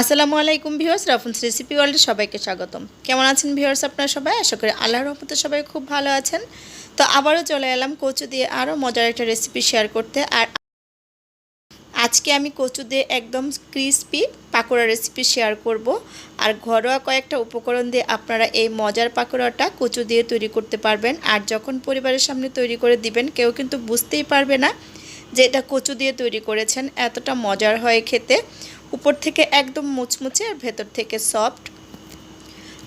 আসসালামু আলাইকুম viewers, রাফুলস recipe ওয়ার্ল্ডে সবাইকে স্বাগতম। কেমন আছেন ভিউয়ার্স আপনারা সবাই? আশা করি আল্লাহর রহমতে সবাই খুব ভালো আছেন। তো আবারও চলে এলাম কচু দিয়ে আরও মজার একটা রেসিপি শেয়ার করতে। আর আজকে আমি কচু দিয়ে একদম ক্রিস্পি পাকোড়া রেসিপি শেয়ার করব। আর ঘরোয়া কয়েকটা উপকরণ দিয়ে আপনারা এই মজার পাকোড়াটা কচু দিয়ে তৈরি করতে পারবেন। আর যখন পরিবারের সামনে তৈরি করে দিবেন, কেউ কিন্তু বুঝতেই পারবে না যে এটা কচু দিয়ে তৈরি করেছেন, এতটা মজার হয় খেতে। উপর থেকে একদম মুচমুচে আর ভেতর থেকে সফট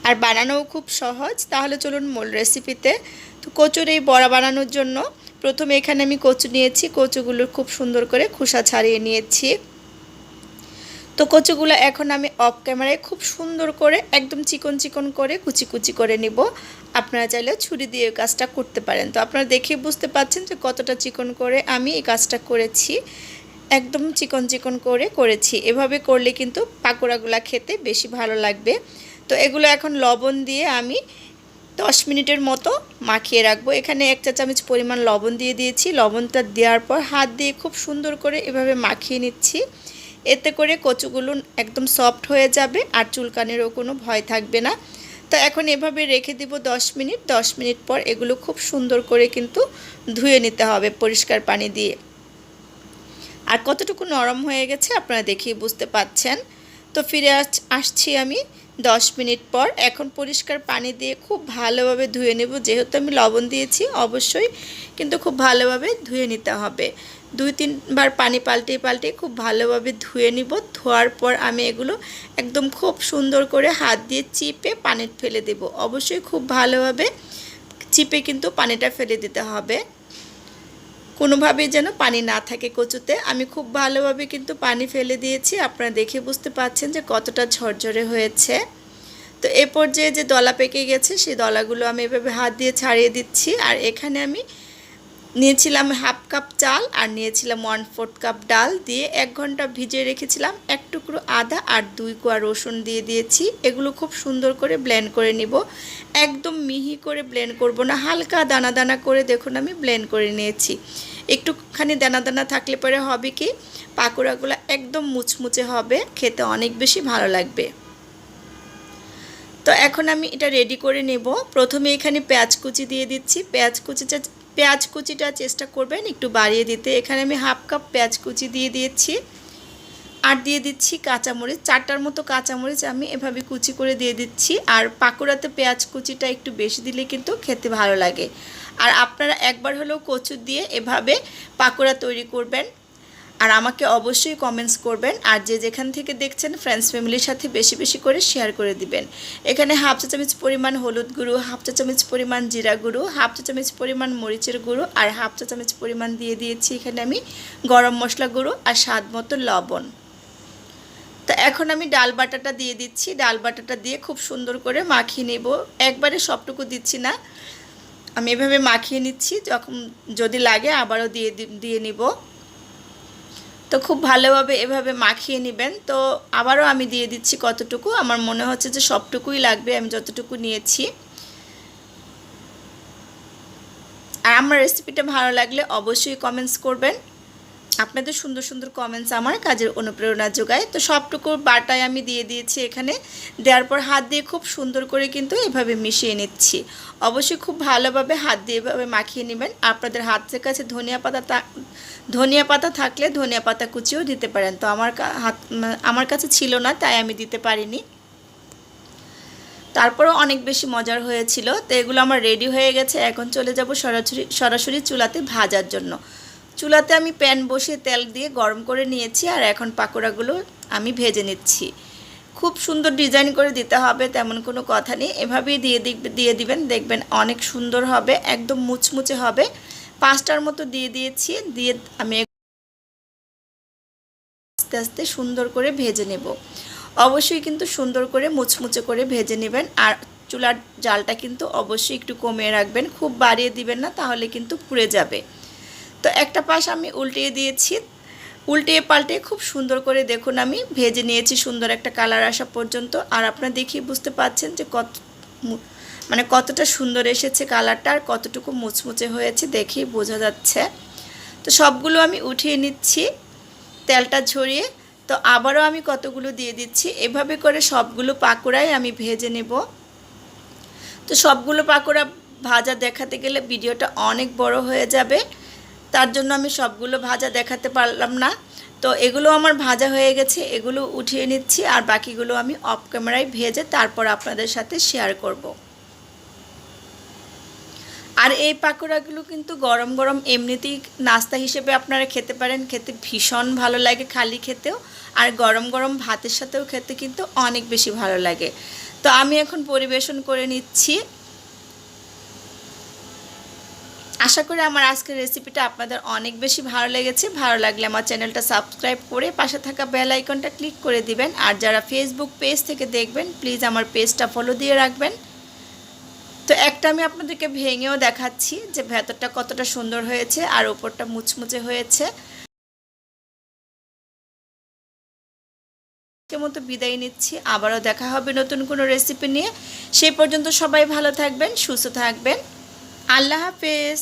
আর বানানোও খুব সহজ। তাহলে চলুন মূল রেসিপিতে তো। কচুর এই বড়া বানানোর জন্য প্রথমে এখানে আমি কচু নিয়েছি। কচুগুলো খুব সুন্দর করে খোসা ছাড়িয়ে নিয়েছি। তো কচুগুলো এখন আমি অফ ক্যামেরায় খুব সুন্দর করে একদম চিকন চিকন করে কুচি কুচি করে নিব। আপনারা চাইলে ছুরি দিয়ে এই কাজটা করতে পারেন। তো আপনারা দেখে বুঝতে পাচ্ছেন যে কতটা চিকন করে আমি এই কাজটা করেছি। একদম চিকন চিকন করে করেছি। এভাবে করলে কিন্তু পাকোড়াগুলো খেতে বেশি ভালো লাগবে। তো এগুলো এখন লবণ দিয়ে আমি দশ মিনিটের মতো মাখিয়ে রাখব। এখানে এক চা চামচ পরিমাণ লবণ দিয়ে দিয়েছি। লবণটা দেওয়ার পর হাত দিয়ে খুব সুন্দর করে এভাবে মাখিয়ে নিচ্ছি। এতে করে কচুগুলো একদম সফট হয়ে যাবে আর চুলকানেরও কোনো ভয় থাকবে না। তো এখন এভাবে রেখে দিব দশ মিনিট। দশ মিনিট পর এগুলো খুব সুন্দর করে কিন্তু ধুয়ে নিতে হবে পরিষ্কার পানি দিয়ে। আর কতটুকু নরম হয়ে গেছে আপনারা দেখিয়ে বুঝতে পাচ্ছেন। তো ফিরে আসছি আমি দশ মিনিট পর। এখন পরিষ্কার পানি দিয়ে খুব ভালোভাবে ধুয়ে নেব। যেহেতু আমি লবণ দিয়েছি অবশ্যই, কিন্তু খুব ভালোভাবে ধুয়ে নিতে হবে। দুই তিনবার পানি পাল্টে পাল্টে খুব ভালোভাবে ধুয়ে নিব। ধোয়ার পর আমি এগুলো একদম খুব সুন্দর করে হাত দিয়ে চিপে পানি ফেলে দেব। অবশ্যই খুব ভালোভাবে চিপে কিন্তু পানিটা ফেলে দিতে হবে। কোনোভাবেই যেন পানি না থাকে কচুতে। আমি খুব ভালোভাবে কিন্তু পানি ফেলে দিয়েছি। আপনারা দেখে বুঝতে পাচ্ছেন যে কতটা ঝরঝরে হয়েছে। তো এ পর্যায়ে যে দলা পেকে গেছে, সেই দলাগুলো আমি এভাবে হাত দিয়ে ছাড়িয়ে দিচ্ছি। আর এখানে আমি নিয়েছিলাম হাফ কাপ চাল আর নিয়েছিলাম ওয়ান ফোর্থ কাপ ডাল দিয়ে এক ঘণ্টা ভিজিয়ে রেখেছিলাম। এক টুকরো আদা আর দুই কোয়া রসুন দিয়ে দিয়েছি। এগুলো খুব সুন্দর করে ব্লেন্ড করে নিব। একদম মিহি করে ব্লেন্ড করব না, হালকা দানা দানা করে দেখুন আমি ব্লেন্ড করে নিয়েছি। একটুখানি দানা দানা থাকলে পরে হবে কি, পাকোড়াগুলো একদম মুচমুচে হবে, খেতে অনেক বেশি ভালো লাগবে। তো এখন আমি এটা রেডি করে নেব। প্রথমে এখানে পেঁয়াজ কুচি দিয়ে দিচ্ছি। পেঁয়াজ কুচিটা পেঁয়াজ কুচিটা চেষ্টা করবেন একটু বাড়িয়ে দিতে। এখানে আমি হাফ কাপ পেঁয়াজ কুচি দিয়ে দিয়েছি। আর দিয়ে দিচ্ছি কাঁচামরিচ। চারটার মতো কাঁচামরিচ আমি এভাবে কুচি করে দিয়ে দিচ্ছি। আর পাকোড়াতে পেঁয়াজ কুচিটা একটু বেশি দিলে কিন্তু খেতে ভালো লাগে। আর আপনারা একবার হলেও কচু দিয়ে এভাবে পাকোড়া তৈরি করবেন। আর আমাকে অবশ্যই কমেন্টস করবেন আর যে যেখান থেকে দেখছেন ফ্রেন্ডস ফ্যামিলির সাথে বেশি বেশি করে শেয়ার করে দিবেন। এখানে হাফ চা চামচ পরিমাণ হলুদ গুঁড়ো হাফ চা চামচ পরিমাণ জিরা গুঁড়ো হাফ চা চামচ পরিমাণ মরিচের গুঁড়ো আর হাফ চা চামচ পরিমাণ দিয়ে দিয়েছি এখানে আমি গরম মশলা গুঁড়ো আর স্বাদ মতো লবণ। তো এখন আমি ডাল বাটাটা দিয়ে দিচ্ছি। ডাল বাটাটা দিয়ে খুব সুন্দর করে মাখিয়ে নেব। একবারে সবটুকু দিচ্ছি না। আমি এভাবে মাখিয়ে নিচ্ছি। যখন যদি লাগে আবারও দিয়ে দিয়ে নিব। তো খুব ভালোভাবে এভাবে মাখিয়ে নেবেন। তো আবারও আমি দিয়ে দিচ্ছি কতটুকু। আমার মনে হচ্ছে যে সবটুকুই লাগবে, আমি যতটুকু নিয়েছি। আর আমার রেসিপিটা ভালো লাগলে অবশ্যই কমেন্টস করবেন। আপনাদের সুন্দর সুন্দর কমেন্টস আমার কাজের অনুপ্রেরণা যোগায়। তো সবটুকু বাটায় আমি দিয়ে দিয়েছি এখানে। দেওয়ার পর হাত দিয়ে খুব সুন্দর করে কিন্তু এভাবে মিশিয়ে নিচ্ছি। অবশ্যই খুব ভালোভাবে হাত দিয়ে এভাবে মাখিয়ে নেবেন। আপনাদের হাতের কাছে ধনিয়া পাতা ধনিয়া পাতা থাকলে ধনিয়া পাতা কুচিও দিতে পারেন। তো আমার হাত আমার কাছে ছিল না, তাই আমি দিতে পারিনি। তারপরেও অনেক বেশি মজার হয়েছিল। তো এগুলো আমার রেডি হয়ে গেছে। এখন চলে যাব সরাসরি সরাসরি চুলাতে ভাজার জন্য। চুলাতে আমি প্যান বসিয়ে তেল দিয়ে গরম করে নিয়েছি আর এখন পাকোড়াগুলো আমি ভেজে নিচ্ছি। খুব সুন্দর ডিজাইন করে দিতে হবে, তেমন কোনো কথা নেই। এভাবেই দিয়ে দিয়ে দিবেন, দেখবেন অনেক সুন্দর হবে, একদম মুচমুচে হবে। পাঁচটার মতো দিয়ে দিয়েছি, দিয়ে আমি আস্তে আস্তে সুন্দর করে ভেজে নেব। অবশ্যই কিন্তু সুন্দর করে মুচমুচে করে ভেজে নেবেন আর চুলার জালটা কিন্তু অবশ্যই একটু কমিয়ে রাখবেন। খুব বাড়িয়ে দিবেন না, তাহলে কিন্তু পুড়ে যাবে। তো একটা পাশ আমি উল্টিয়ে দিয়েছি। উল্টিয়ে পাল্টে খুব সুন্দর করে দেখুন আমি ভেজে নিয়েছি সুন্দর একটা কালার আসা পর্যন্ত। আর আপনারা দেখিয়ে বুঝতে পাচ্ছেন যে কত মানে কতটা সুন্দর এসেছে কালারটা আর কতটুকু মুচমুচে হয়েছে দেখেই বোঝা যাচ্ছে। তো সবগুলো আমি উঠিয়ে নিচ্ছি, তেলটা ঝরিয়ে। তো আবারও আমি কতগুলো দিয়ে দিচ্ছি, এভাবে করে সবগুলো পাকোড়াই আমি ভেজে নেব। তো সবগুলো পাকোড়া ভাজা দেখাতে গেলে ভিডিওটা অনেক বড় হয়ে যাবে। তার জন্য আমি সবগুলো ভাজা দেখাতে পারলাম না। তো এগুলো আমার ভাজা হয়ে গেছে, এগুলো উঠিয়ে নিচ্ছি আর বাকিগুলো আমি অফ ক্যামেরায় ভেজে তারপর আপনাদের সাথে শেয়ার করব। আর এই পাকোড়াগুলো কিন্তু গরম গরম এমনিতেই নাস্তা হিসেবে আপনারা খেতে পারেন, খেতে ভীষণ ভালো লাগে খালি খেতেও। আর গরম গরম ভাতের সাথেও খেতে কিন্তু অনেক বেশি ভালো লাগে। তো আমি এখন পরিবেশন করে নিচ্ছি। আশা করি আমার আজকের রেসিপিটা আপনাদের অনেক বেশি ভালো লেগেছে। ভালো লাগলে আমার চ্যানেলটা সাবস্ক্রাইব করে পাশে থাকা বেল আইকনটা ক্লিক করে দিবেন। আর যারা ফেসবুক পেজ থেকে দেখবেন প্লিজ আমার পেজটা ফলো দিয়ে রাখবেন। তো একটা আমি আপনাদেরকে ভেঙেও দেখাচ্ছি যে ভেতরটা কতটা সুন্দর হয়েছে আর ওপরটা মুচমুচে হয়েছে। মতো বিদায় নিচ্ছি। আবারও দেখা হবে নতুন কোনো রেসিপি নিয়ে। সেই পর্যন্ত সবাই ভালো থাকবেন, সুস্থ থাকবেন। আল্লাহ হাফেজ।